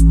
સુરત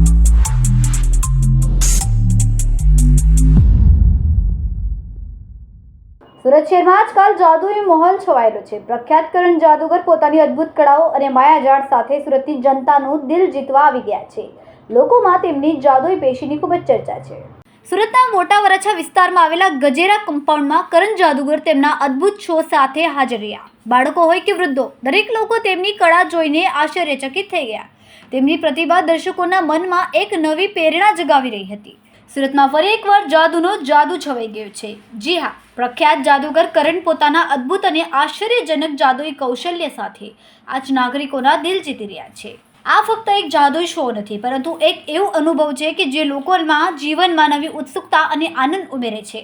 શહેરમાં આજકાલ જાદુઈ માહોલ છવાયેલો છે. પ્રખ્યાત કરણ જાદુગર પોતાની અદ્ભુત કળાઓ અને માયાજાળ સાથે સુરતની જનતાનું દિલ જીતવા આવી ગયા છે. લોકોમાં તેમની જાદુઈ પેશીની ખૂબ જ ચર્ચા છે. સુરતના મોટા વરાછા વિસ્તારમાં આવેલા ગજેરા કમ્પાઉન્ડમાં કરણ જાદુગર તેમના અદ્ભુત શો સાથે હાજર રહ્યા. બાળકો હોય કે વૃદ્ધો, દરેક લોકો તેમની કળા જોઈને આશ્ચર્યચકિત થઈ ગયા. તેમની પ્રતિભા દર્શકોના મનમાં એક નવી પ્રેરણા જગાવી રહી હતી. સુરતમાં ફરી એકવાર જાદુનો જાદુ છવાઈ ગયો છે. જી હા, પ્રખ્યાત જાદુગર કરણ પોતાના અદ્ભુત અને આશ્ચર્યજનક જાદુઈ કૌશલ્ય સાથે આજ નાગરિકોના દિલ જીતી રહ્યા છે. આ ફક્ત એક જાદુઈ શો નથી, પરંતુ એક એવો અનુભવ છે કે જે લોકોમાં જીવનમાં નવી ઉત્સુકતા અને આનંદ ઉમેરે છે.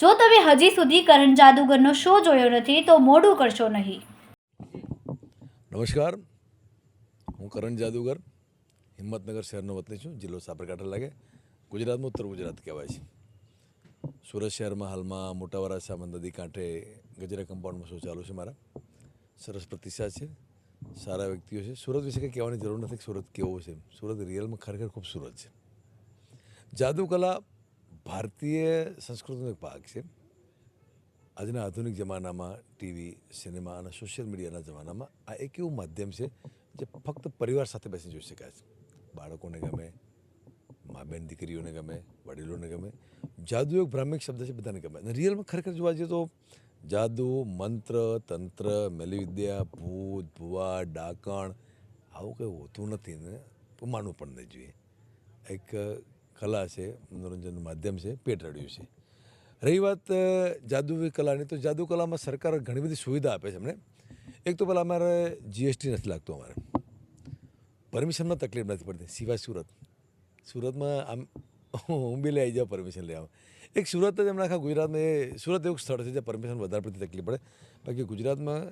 જો તમે હજી સુધી કરણ જાદુગરનો શો જોયો નથી, તો મોડું કરશો નહીં. નમસ્કાર. હું કરણ જાદુગર, હિંમતનગર શહેરનો વતની છું, જિલ્લો સાબરકાંઠા લાગે. ગુજરાતમાં ઉત્તર ગુજરાત કહેવાય છે. સુરત શહેરમાં હાલમાં મોટા વરાછા નદી કાંઠે ગજરા કમ્પાઉન્ડમાં શો ચાલુ છે મારા. સરસ પ્રતિસાદ છે. સારા વ્યક્તિઓ છે. સુરત વિશે કંઈ કહેવાની જરૂર નથી કે સુરત કેવો છે. સુરત રિયલમાં ખરેખર ખૂબસૂરત છે. જાદુકલા ભારતીય સંસ્કૃતિનો એક ભાગ છે. આજના આધુનિક જમાનામાં ટીવી, સિનેમા અને સોશિયલ મીડિયાના જમાનામાં આ એક એવું માધ્યમ છે જે ફક્ત પરિવાર સાથે બેસી જોઈ શકાય છે. બાળકોને ગમે મા બેન દીકરીઓને ગમે વડીલોને ગમે જાદુ એક ભ્રામિક શબ્દ છે બધાને ગમે. અને રિયલમાં ખરેખર જોવા જઈએ તો જાદુ મંત્ર તંત્ર મેલીવિદ્યા ભૂત ભુવા ડાકણ આવું કંઈ હોતું નથી ને માનવું પણ નહીં જોઈએ. એક કલા છે મનોરંજનનું માધ્યમ છે પેટ રડ્યું છે. રહી વાત અ, કલાની તો જાદુ કલામાં સરકાર ઘણી બધી સુવિધા આપે છે અમને એક તો પહેલાં અમારે જીએસટી નથી લાગતું અમારે. પરમિશનમાં તકલીફ નથી પડતી. સિવાય સુરત. સુરતમાં આમ હું બી લઈ આવી જાઉં પરમિશન લેવા. એક સુરત જ હમણાં આખા ગુજરાતમાં એ સુરત એવું સ્થળ છે જ્યાં પરમિશન વધારે પડતી તકલીફ પડે. બાકી ગુજરાતમાં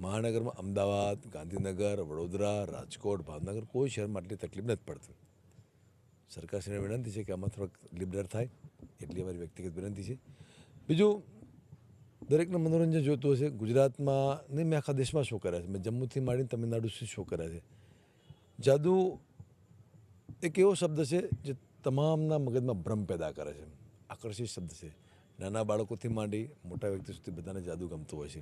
મહાનગરમાં અમદાવાદ, ગાંધીનગર, વડોદરા, રાજકોટ, ભાવનગર કોઈ શહેરમાં આટલી તકલીફ નથી પડતી. સરકારશ્રીને વિનંતી છે કે આમાં થોડોક લિબરલ થાય. એટલી અમારી વ્યક્તિગત વિનંતી છે. બીજું દરેકને મનોરંજન જોઈતું હશે ગુજરાતમાં નહીં મેં આખા દેશમાં શો કર્યા છે. મેં જમ્મુથી માંડીને તમિલનાડુ શો કર્યા છે. જાદુ એક એવો શબ્દ છે જે તમામના મગજમાં ભ્રમ પેદા કરે છે. આકર્ષિત શબ્દ છે. નાના બાળકોથી માંડી મોટા વ્યક્તિ સુધી બધાને જાદુ ગમતું હોય છે.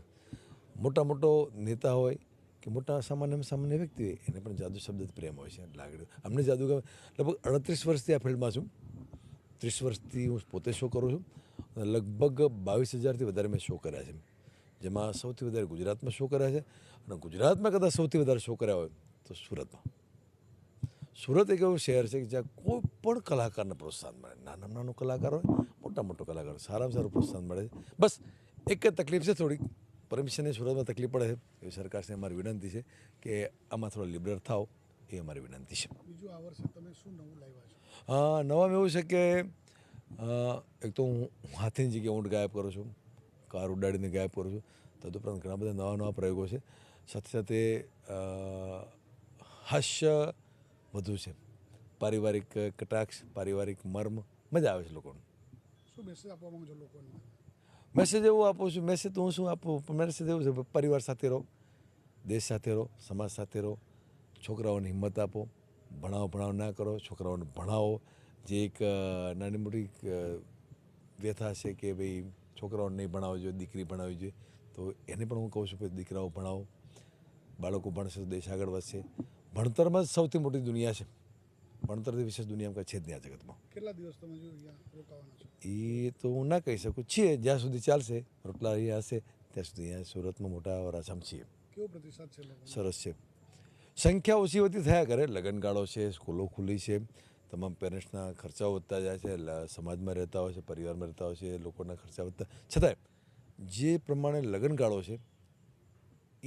મોટા મોટો નેતા હોય કે મોટા સામાન્ય સામાન્ય વ્યક્તિ હોય, એને પણ જાદુ શબ્દ પ્રેમ હોય છે. લાગણી. અમને જાદુ ગમે. લગભગ અડત્રીસ વર્ષથી આ ફિલ્ડમાં છું. ત્રીસ વર્ષથી હું પોતે શો કરું છું. લગભગ બાવીસ હજારથી વધારે મેં શો કર્યા છે. જેમાં સૌથી વધારે ગુજરાતમાં શો કર્યા છે અને ગુજરાતમાં કદાચ સૌથી વધારે શો કર્યા હોય તો સુરતમાં. સુરત એક એવું શહેર છે કે જ્યાં કોઈ પણ કલાકારને પ્રોત્સાહન મળે. નાના નાનો કલાકાર હોય મોટા મોટો કલાકાર હોય સારામાં સારું પ્રોત્સાહન મળે છે. બસ એક જ તકલીફ છે થોડીક. પરમિશનની સુરતમાં તકલીફ પડે છે. એ સરકારશ્રી અમારી વિનંતી છે કે આમાં થોડો લિબરલ થાવ એ અમારી વિનંતી છે. બીજું આ વર્ષે તમે શું નવું લાવ્યા છો? હા નવામાં એવું છે કે એક તો હું હાથીની જગ્યાએ ઊંટ ગાયબ કરું છું કાર ઉડાડીને ગાયબ કરું છું. તદુપરાંત ઘણા બધા નવા નવા પ્રયોગો છે. સાથે સાથે હાસ્ય વધુ છે. પારિવારિક કટાક્ષ પારિવારિક મર્મ મજા આવે છે લોકોને. શું મેસેજ આપવા માંગુ છો લોકોને? મેસેજ એવું આપું છું મેસેજ તો હું શું આપું? મેસેજ એવું છે પરિવાર સાથે રહો દેશ સાથે રહો સમાજ સાથે રહો છોકરાઓને હિંમત આપો ભણાવો ભણાવો ના કરો છોકરાઓને ભણાવો જે એક નાની મોટી વ્યથા છે કે ભાઈ છોકરાઓને નહીં ભણાવવો જોઈએ દીકરી ભણાવવી જોઈએ તો એને પણ હું કહું છું કે દીકરાઓ ભણાવો બાળકો ભણશે તો દેશ આગળ વધશે. ભણતરમાં જ સૌથી મોટી દુનિયા છે. ભણતરથી વિશેષ દુનિયામાં કંઈ છે જ નહીં આ જગતમાં. કેટલા દિવસ તમે એ તો હું ના કહી શકું. છીએ જ્યાં સુધી ચાલશે રોટલા અહીંયા હશે ત્યાં સુધી અહીંયા સુરતમાં મોટા વરાછામ છીએ. કેવો પ્રતિસાદ છે સરસ છે. સંખ્યા ઓછી વધતી થયા કરે લગ્નગાળો છે સ્કૂલો ખુલ્લી છે. તમામ પેરેન્ટ્સના ખર્ચાઓ વધતા જાય છે સમાજમાં રહેતા હોય છે, પરિવારમાં રહેતા હોય છે લોકોના ખર્ચા વધતા છતાંય જે પ્રમાણે લગ્નગાળો છે,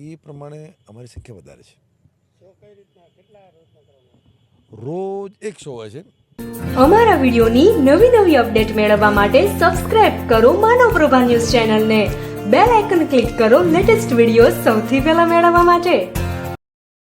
એ પ્રમાણે અમારી સંખ્યા વધારે છે. રોજ એક શો હોય છે. અમારા વિડીયોની નવી નવી અપડેટ મેળવવા માટે સબસ્ક્રાઇબ કરો માનવ પ્રભા ન્યૂઝ ચેનલને. બેલ આઇકન ક્લિક કરો લેટેસ્ટ વીડિયો સૌથી પહેલા મેળવવા માટે.